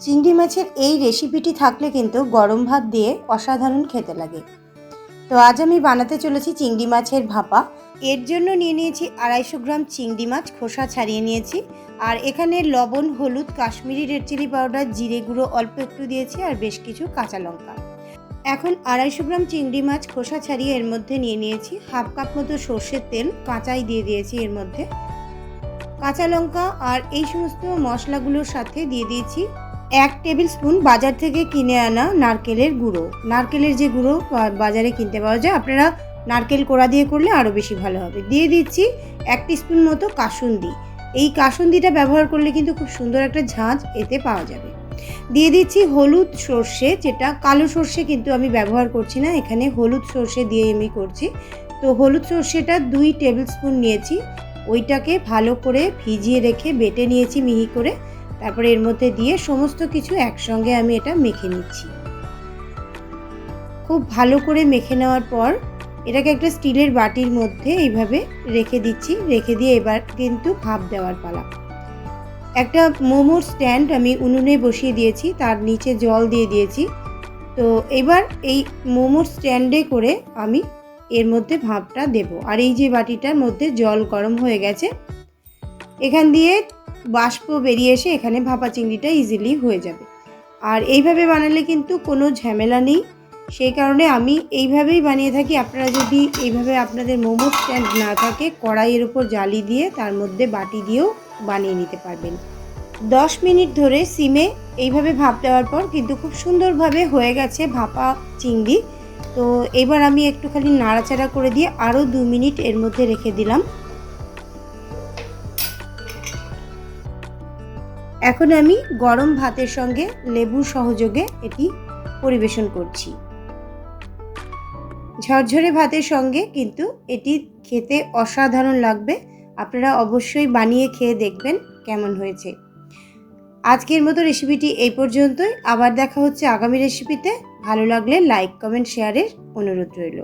চিংড়ি মাছের এই রেসিপিটি থাকলে কিন্তু গরম ভাত দিয়ে অসাধারণ খেতে লাগে। তো আজ আমি বানাতে চলেছি চিংড়ি মাছের ভাপা। এর জন্য নিয়ে নিয়েছি আড়াইশো গ্রাম চিংড়ি মাছ, খোসা ছাড়িয়ে নিয়েছি। আর এখানে লবণ, হলুদ, কাশ্মীরি রেড চিলি পাউডার, জিরে গুঁড়ো অল্প একটু দিয়েছি আর বেশ কিছু কাঁচা লঙ্কা। এখন আড়াইশো গ্রাম চিংড়ি মাছ, খোসা ছাড়িয়ে এর মধ্যে নিয়ে নিয়েছি হাফ কাপ মতো সর্ষের তেল, কাঁচাই দিয়ে দিয়েছি এর মধ্যে। কাঁচা লঙ্কা আর এই সমস্ত মশলাগুলোর সাথে দিয়ে দিয়েছি এক টেবিল স্পুন বাজার থেকে কিনে আনা নারকেলের গুঁড়ো। নারকেলের যে গুঁড়ো বাজারে কিনতে পাওয়া যায়, আপনারা নারকেল কোড়া দিয়ে করলে আরও বেশি ভালো হবে। দিয়ে দিচ্ছি এক স্পুন মতো কাসুন্দি। এই কাসুন্দিটা ব্যবহার করলে কিন্তু খুব সুন্দর একটা ঝাঁঝ এতে পাওয়া যাবে। দিয়ে দিচ্ছি হলুদ সর্ষে, যেটা কালো সর্ষে কিন্তু আমি ব্যবহার করছি না, এখানে হলুদ সর্ষে দিয়ে আমি করছি। তো হলুদ সর্ষেটা দুই টেবিল স্পুন নিয়েছি, ওইটাকে ভালো করে ভিজিয়ে রেখে বেটে নিয়েছি মিহি করে। তারপরে এর মধ্যে দিয়ে সমস্ত কিছু একসঙ্গে আমি এটা মেখে নিচ্ছি। খুব ভালো করে মেখে নেওয়ার পর এটাকে একটা স্টিলের বাটির মধ্যে এইভাবে রেখে দিচ্ছি, রেখে দিয়ে এবার কিন্তু ভাপ দেওয়ার পালা। একটা মোমোর স্ট্যান্ড আমি উনুনে বসিয়ে দিয়েছি, তার নিচে জল দিয়ে দিয়েছি। তো এবার এই মোমোর স্ট্যান্ডে করে আমি এর মধ্যে ভাপটা দেব। আর এই যে বাটিটার মধ্যে জল গরম হয়ে গেছে, এখান দিয়ে বাষ্প বেরিয়ে এসে এখানে ভাপা চিংড়িটা ইজিলি হয়ে যাবে। আর এইভাবে বানালে কিন্তু কোনো ঝামেলা নেই। সেই কারণে আমি এইভাবেই বানিয়ে থাকি। আপনারা যদি এইভাবে আপনাদের মোমো স্ট্যান্ড না থাকে, কড়াইয়ের ওপর জালি দিয়ে তার মধ্যে বাটি দিয়েও বানিয়ে নিতে পারবেন। দশ মিনিট ধরে সিমে এইভাবে ভাপ দেওয়ার পর কিন্তু খুব সুন্দরভাবে হয়ে গেছে ভাপা চিংড়ি। তো এবার আমি একটুখানি নাড়াচাড়া করে দিয়ে আরও দু মিনিট এর মধ্যে রেখে দিলাম। এখন আমি গরম ভাতের সঙ্গে লেবুর সহযোগে এটি পরিবেশন করছি। ঝরঝরে ভাতের সঙ্গে কিন্তু এটি খেতে অসাধারণ লাগবে। আপনারা অবশ্যই বানিয়ে খেয়ে দেখবেন কেমন হয়েছে। আজকের মতো রেসিপিটি এই পর্যন্তই। আবার দেখা হচ্ছে আগামী রেসিপিতে। ভালো লাগলে লাইক, কমেন্ট, শেয়ারের অনুরোধ রইল।